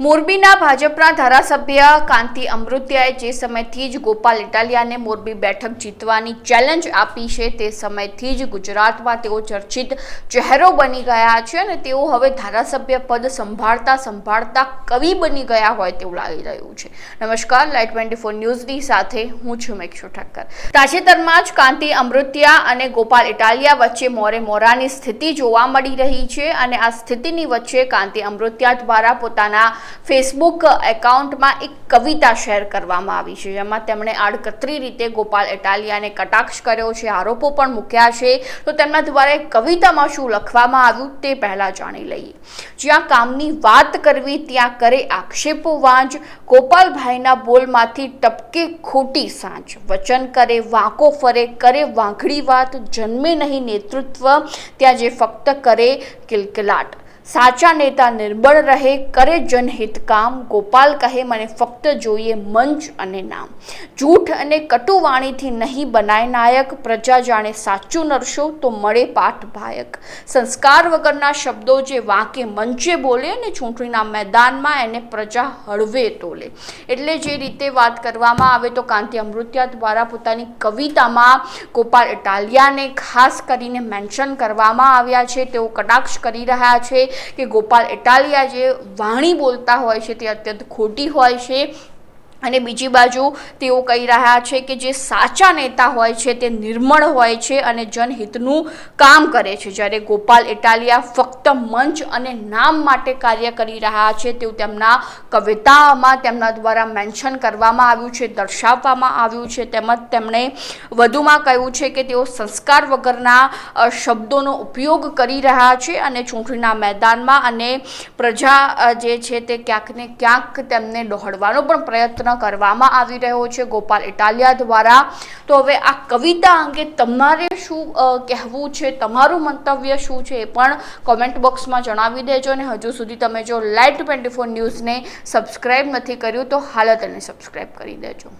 મોરબીના ભાજપના ધારાસભ્ય કાંતિ અમૃત્યાએ જે સમયથી જ ગોપાલ ઇટાલિયાને મોરબી બેઠક જીતવાની ચેલેન્જ આપી છે તે સમયથી જ ગુજરાતમાં તેઓ ચર્ચિત ચહેરો બની ગયા છે અને તેઓ હવે ધારાસભ્ય પદ સંભાળતા સંભાળતા કવિ બની ગયા હોય તેવું લાગી રહ્યું છે. નમસ્કાર લાઈટ ટ્વેન્ટી ફોર ન્યૂઝની સાથે હું છું મેક્ષુ ઠક્કર. તાજેતરમાં જ કાંતિ અમૃત્યા અને ગોપાલ ઇટાલિયા વચ્ચે મોરે મોરાની સ્થિતિ જોવા મળી રહી છે અને આ સ્થિતિની વચ્ચે કાંતિ અમૃત્યા દ્વારા પોતાના ફેસબુક એકાઉન્ટમાં એક કવિતા શેર કરવામાં આવી છે. જેમાં તેમણે આડકતરી રીતે ગોપાલ ઇટાલિયાને કટાક્ષ કર્યો છે. આરોપો પણ મૂક્યા છે. તો તેમના દ્વારા કવિતામાં શું લખવામાં આવ્યું તે પહેલાં જાણી લઈએ. જ્યાં કામની વાત કરવી, ત્યાં કરે આક્ષેપો વાંચ. ગોપાલભાઈના બોલમાંથી ટપકે ખોટી સાંજ વચન કરે, વાંકો ફરે, કરે વાંઘડી વાત. જન્મે નહીં નેતૃત્વ. ત્યાં જે ફક્ત કરે, કિલકિલાટ. સાચા નેતા નિર્બળ રહે, કરે જનહિત કામ, ગોપાલ કહે, મને ફક્ત જોઈએ મંચ અને નામ. જૂઠ અને કટુવાણીથી નહીં બનાય નાયક, પ્રજા જાણે સાચું નરશો તો મળે પાઠ ભાયક. સંસ્કાર વગરના શબ્દો જે વાંકે મંચે બોલે અને ચૂંટણીના મેદાનમાં એને પ્રજા હળવે તોલે. એટલે જે રીતે વાત કરવામાં આવે તો કાંતિ અમૃત્યા દ્વારા પોતાની કવિતામાં ગોપાલ ઇટાલિયાને ખાસ કરીને મેન્શન કરવામાં આવ્યા છે. તેઓ કટાક્ષ કરી રહ્યા છે. કે ગોપાલ ઇટાલિયા જે વાણી બોલતા હોય છે તે અત્યંત ખોટી હોય છે. અને બીજી બાજુ તેઓ કહી રહ્યા છે કે જે સાચા નેતા હોય છે, તે નિર્મળ હોય છે અને જનહિતનું કામ કરે છે. જ્યારે ગોપાલ ઇટાલિયા ફક્ત મંચ અને નામ માટે કાર્ય કરી રહ્યા છે તેવું તેમના કવિતામાં, તેમના દ્વારા મેન્શન કરવામાં આવ્યું છે, દર્શાવવામાં આવ્યું છે. તેમજ તેમણે વધુમાં કહ્યું છે કે તેઓ સંસ્કાર વગરના શબ્દોનો ઉપયોગ કરી રહ્યા છે અને ચૂંટણીના મેદાનમાં અને પ્રજા જે છે તે ક્યાંક ને ક્યાંક તેમને ડહોળવાનો પણ પ્રયત્ન કરવામાં આવી રહ્યો છે ગોપાલ ઇટાલિયા દ્વારા. તો હવે આ કવિતા અંગે તમારે શું કહેવું છે? તમારું મંતવ્ય શું છે એ પણ કોમેન્ટ બોક્સમાં જણાવી દેજો અને હજુ સુધી તમે જો લાઈટ ટ્વેન્ટી ફોર ન્યૂઝને સબસ્ક્રાઈબ નથી કર્યું તો હાલ તેને સબસ્ક્રાઈબ કરી દેજો.